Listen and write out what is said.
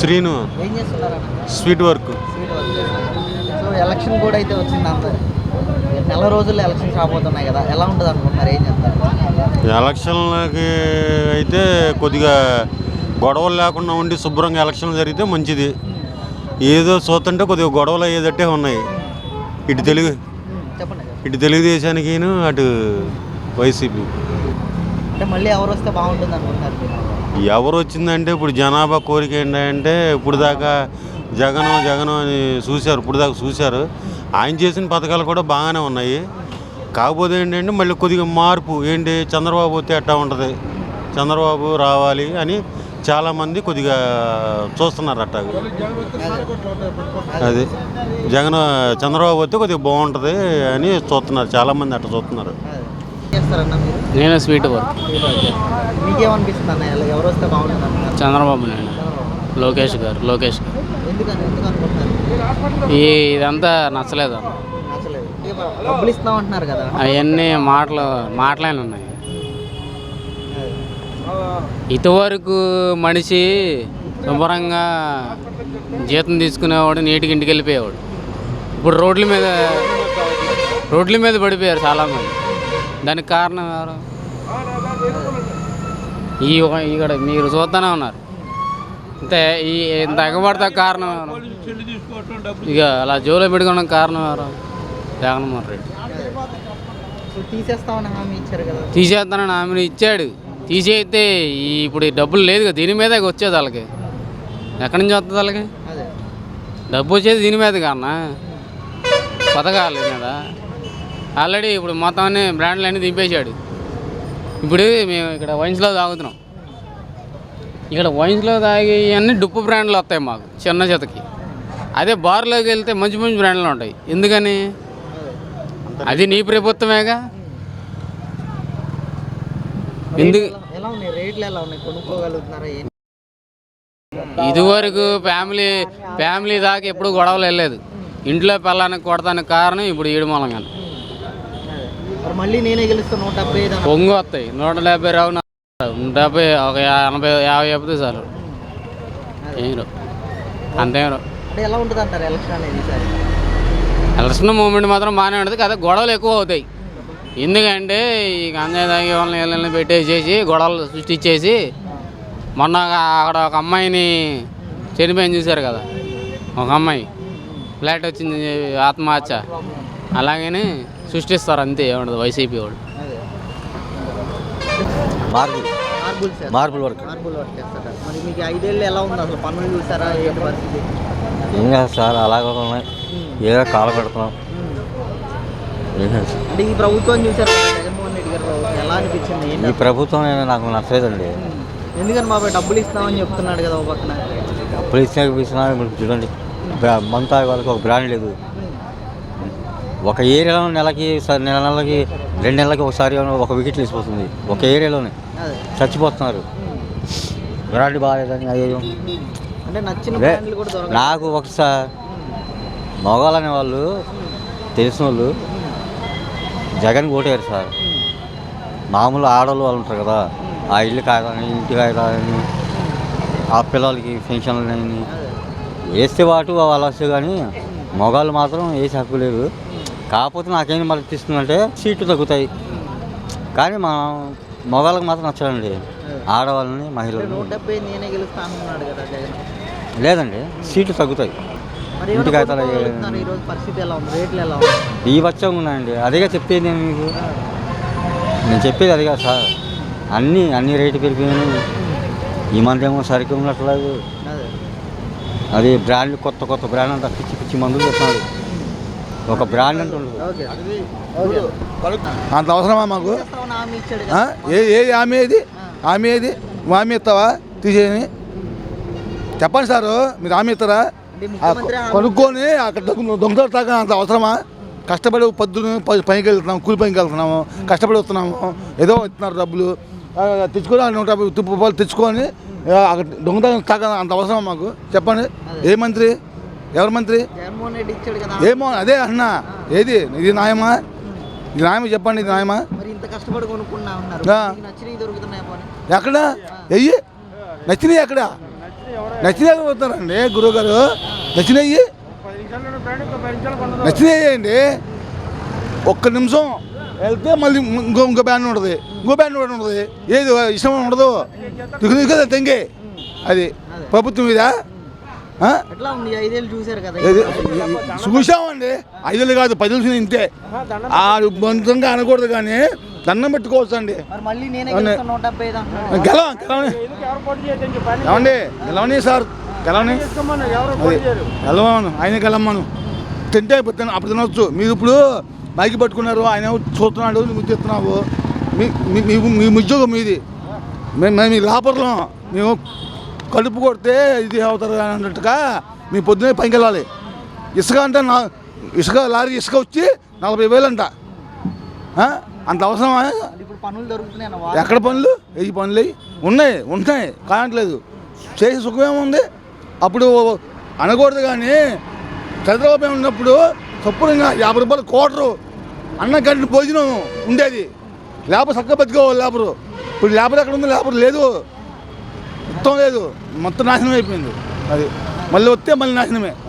శ్రీను. ఏం sweet work. Sweet work చేస్తున్నారు. So election కూడా అయితే వచ్చింది అందరు నెల రోజుల్లో ఎలక్షన్స్ రాబోతున్నాయి కదా. ఎలా ఉంటుంది అనుకుంటున్నారు? ఏం చెప్తారు? ఎలక్షన్లకి అయితే కొద్దిగా గొడవలు లేకుండా ఉండి శుభ్రంగా ఎలక్షన్ జరిగితే మంచిది. ఏదో చూస్తుంటే కొద్దిగా గొడవలు అయ్యేటట్టే ఉన్నాయి. ఇటు తెలుగు చెప్పండి. ఇటు తెలుగుదేశానికి అటు వైసీపీ. అంటే మళ్ళీ ఎవరు వస్తే బాగుంటుంది అనుకుంటున్నారు ఎవరు వచ్చిందంటే ఇప్పుడు జనాభా కోరిక ఏంటంటే ఇప్పుడు దాకా జగనం జగను అని చూశారు. ఇప్పుడు దాకా చూశారు. ఆయన చేసిన పథకాలు కూడా బాగానే ఉన్నాయి. కాకపోతే ఏంటంటే మళ్ళీ కొద్దిగా మార్పు. ఏంటి? చంద్రబాబు వస్తే ఎట్టా ఉంటుంది? చంద్రబాబు రావాలి అని చాలామంది కొద్దిగా చూస్తున్నారు అట్టా అది. జగన్ చంద్రబాబు వస్తే కొద్దిగా బాగుంటుంది అని చూస్తున్నారు. చాలామంది అట్ట చూస్తున్నారు. చేస్తారన్న మీరు? నేను స్వీట్ వర్క్ స్వీట్ వర్క్ చేస్తున్నారు. మీకేమనిపిస్తుంది అన్న? ఎలా- ఎవరు వస్తే బాగుంటుంది అనుకుంటున్నారు చంద్రబాబు నాయుడు. లోకేష్ గారు లోకేష్. గారు ఎందుకని? ఎందుకు అనుకుంటున్నారు? ఈ ఇదంతా నచ్చలేదు అన్న. నచ్చలేదు. ఇక డబ్బులు ఇస్తాం అంటున్నారు కదా. అవన్నీ మాటలు మాటలైన ఉన్నాయి. ఇటువరకు మనిషి శుభ్రంగా జీతం తీసుకునేవాడు నీటికి ఇంటికి వెళ్ళిపోయేవాడు. ఇప్పుడు రోడ్ల మీద రోడ్ల మీద పడిపోయారు చాలామంది. దానికి కారణం ఎవరు? ఈ ఇక్కడ మీరు చూస్తూనే ఉన్నారు. అంతే ఈ ఇంత ఎగబడతా కారణం ఎవరు? ఇక అలా జోలో పెట్టుకోవడం కారణం ఎవరు? జగన్మోహన్ రెడ్డి. కదా. తీసేస్తానని ఆమెను ఇచ్చాడు. తీసేస్తే ఈ ఇప్పుడు ఈ డబ్బులు లేదు కదా దీని మీదే వచ్చేది వాళ్ళకి. ఎక్కడి నుంచి వస్తుంది వాళ్ళకి? డబ్బు వచ్చేది దీని మీద కన్నా పథకాల మీద ఆల్రెడీ ఇప్పుడు మొత్తం అన్ని బ్రాండ్లు అన్నీ దింపేశాడు. ఇప్పుడు మేము ఇక్కడ వైన్స్లో తాగుతున్నాం. ఇక్కడ వైన్స్లో తాగి అన్ని డుప్పు బ్రాండ్లు వస్తాయి మాకు చిన్న చేతకి అదే బార్లోకి వెళ్తే మంచి మంచి బ్రాండ్లు ఉంటాయి. ఎందుకని? అది నీ ప్రభుత్వమేగా? ఎందుకు? ఇదివరకు ఫ్యామిలీ ఫ్యామిలీ దాకా ఎప్పుడు గొడవలు వెళ్ళలేదు. ఇంట్లో పిల్లానికి కొడతానికి కారణం ఇప్పుడు ఈడు మూలంగా. మరి మళ్ళీ నేనే గెలుస్తా నూట డెబ్బై ఐదు. పొంగు వస్తాయి. నూట డెబ్బై రావు నూట డెబ్బై ఒక ఎనభై యాభై చెప్తే చాలు. ఏం రావు. అంతేం రావు. అంటే ఎలా ఉంటుంది అంటారు ఎలక్షన్ అనేది ఈసారి? ఎలక్షన్ మూమెంట్ మాత్రం బాగానే ఉంటుంది కదా గొడవలు ఎక్కువ అవుతాయి. ఎందుకంటే ఈ గంజాయి తాగే వాళ్ళని వీళ్ళని పెట్టేసేసి గొడవలు సృష్టించేసి మొన్న అక్కడ ఒక అమ్మాయిని చనిపోయింది చూశారు కదా. ఒక అమ్మాయి. ఫ్లాట్ వచ్చింది ఆత్మహత్య. అలాగని సృష్టిస్తారు అంతే ఏముండదు వైసీపీ వాళ్ళు. అదే మార్పులు మార్బుల్ సార్. మార్పుల వరకు. మార్బుల్ వర్క్ చేస్తారా? మరి మీకు ఐదేళ్ళు ఎలా ఉంది అసలు? పనులు చూసారా? ఏంటి పరిస్థితి? ఏం కాదు సార్ అలాగే ఉన్నాయి. ఏదో కాల పెడుతున్నాం. అంటే ఈ ప్రభుత్వం చూసారు? జగన్మోహన్ రెడ్డి గారి ప్రభుత్వం ఎలా అనిపించింది? ఈ ప్రభుత్వం నాకు నచ్చలేదండి. ఎందుకని బాబాయ్ డబ్బులు ఇస్తామని చెప్తున్నాడు కదా ఒక పక్కన? అప్పుడు ఇచ్చిన చూడండి. తాగే వాళ్ళకి ఒక బ్రాండ్ లేదు. ఒక ఏరియాలో నెలకి నెల నెలకి రెండు నెలలకి ఒకసారి ఒక వికెట్ వేసిపోతుంది ఒక ఏరియాలోనే. చచ్చిపోతున్నారు. బ్రాండ్ బాగాలేదని అయ్యో. అంటే నచ్చిన నాకు ఒకసారి మగవాళ్ళనే వాళ్ళు తెలిసిన వాళ్ళు జగన్ ఓటారు సార్. మామూలు ఆడవాళ్ళు వాళ్ళు ఉంటారు కదా. ఆ ఇల్లు కాదని ఇంటి కాదని ఆ పిల్లలకి పెన్షన్లు అని వేస్తే వాటు వాళ్ళు వస్తే కానీ మగవాళ్ళు మాత్రం వేసి హక్కు లేదు కాకపోతే నాకేం మళ్ళీ తీస్తుందంటే సీట్లు తగ్గుతాయి. కానీ మా మగవాళ్ళకి మాత్రం నచ్చదండి. ఆడవాళ్ళని మహిళలు లేదండి సీట్లు తగ్గుతాయి. ఇంటికి ఈ వచ్చం ఉన్నాయండి. అదేగా చెప్పేది నేను మీకు. నేను చెప్పేది అదిగా సార్. అన్నీ అన్ని రేటు పెరిగిపోయినాయి. ఈ మంత్ ఏమో సరిగ్గా ఉన్నట్లేదు. అదే. అది బ్రాండ్ కొత్త కొత్త బ్రాండ్ అంతా పిచ్చి పిచ్చి మందులు చెప్తున్నాడు ఒక బ్రాండ్ ఓకే. అంత అవసరమా మాకు? ఏది హామీ ఏది? హామీ ఏది? హామీ ఇస్తావా? తీసేయని. చెప్పండి సారు మీరు హామీ ఇస్తారా? అంటే కొనుక్కొని అక్కడ దొంగ దొంగలు తాగా అంత అవసరమా? కష్టపడి పొద్దున ప- పనికి వెళ్తున్నాము కూలి పనికి వెళ్తున్నాము కష్టపడి వస్తున్నాము ఏదో ఇస్తున్నారు డబ్బులు. తెచ్చుకొని ఆ నూట యాభై రూపాయలు తెచ్చుకొని అక్కడ దొంగతనం తాగా అంత అవసరం మాకు? చెప్పండి. ఏ మంత్రి? ఎవరు మంత్రి? ఏమో అదే అన్నా. ఏది? ఇది న్యాయమా? ఇది న్యాయమా? చెప్పండి ఇది న్యాయమా? ఎక్కడ? వెయ్యి నచ్చినాయి ఎక్కడ? నచ్చినాయి పోతారండి గురువు గారు నచ్చినాయి నచ్చినాయండి ఒక్క నిమిషం. వెళ్తే మళ్ళీ ఇంకో ఇంకో బ్యాండ్ ఉంటుంది ఇంకో బ్యాండ్ కూడా ఉంటుంది ఏది? ఇష్టం ఉండదు. తెంగే? అది ప్రభుత్వం మీద చూసామండి ఐదులు కాదు. పదులు ఇంతే. ఆ బంధంగా అనకూడదు కానీ దండం పెట్టుకోవచ్చు అండి మరి మళ్ళీ నేనే అవును. గెలుస్తాను నూట డెబ్బై ఐదు అంటున్నారు. గెలవం గెలవని. ఏమండి? గెలవని సార్. గెలవని. గెలవను ఆయన గెలమ్మను తింటే అప్పుడు తినవచ్చు మీరు ఇప్పుడు మైకి పట్టుకున్నారు ఆయన చూస్తున్నాడు నువ్వు తిస్తున్నావు మీ మీ- మీ మీ ఉద్యోగం మీది. మేము మేము లాపర్లం. మేము కడుపు కొడితే ఇది అవుతారు అన్నట్టుగా మీ పొద్దునే పైకి వెళ్ళాలి ఇసుక అంటే నా ఇసుక లారీ ఇసుక వచ్చి నలభై వేలు అంట? అంత అవసరమా? ఎక్కడ పనులు? ఏ పనులు? ఉన్నాయి ఉన్నాయి కానట్లేదు చేసే సుఖమేముంది అప్పుడు అనకూడదు కానీ చంద్రబాబు ఉన్నప్పుడు చప్పుడుగా యాభై రూపాయలు కోటరు అన్న గంట భోజనం ఉండేది. లేబర్ చక్కగా బతికేవాళ్ళు లేబరు. ఇప్పుడు లేబర్ ఎక్కడ ఉంది? లేబర్ లేదు. మొత్తం లేదు. మొత్తం నాశనం అయిపోయింది అది మళ్ళీ వస్తే మళ్ళీ నాశనమే.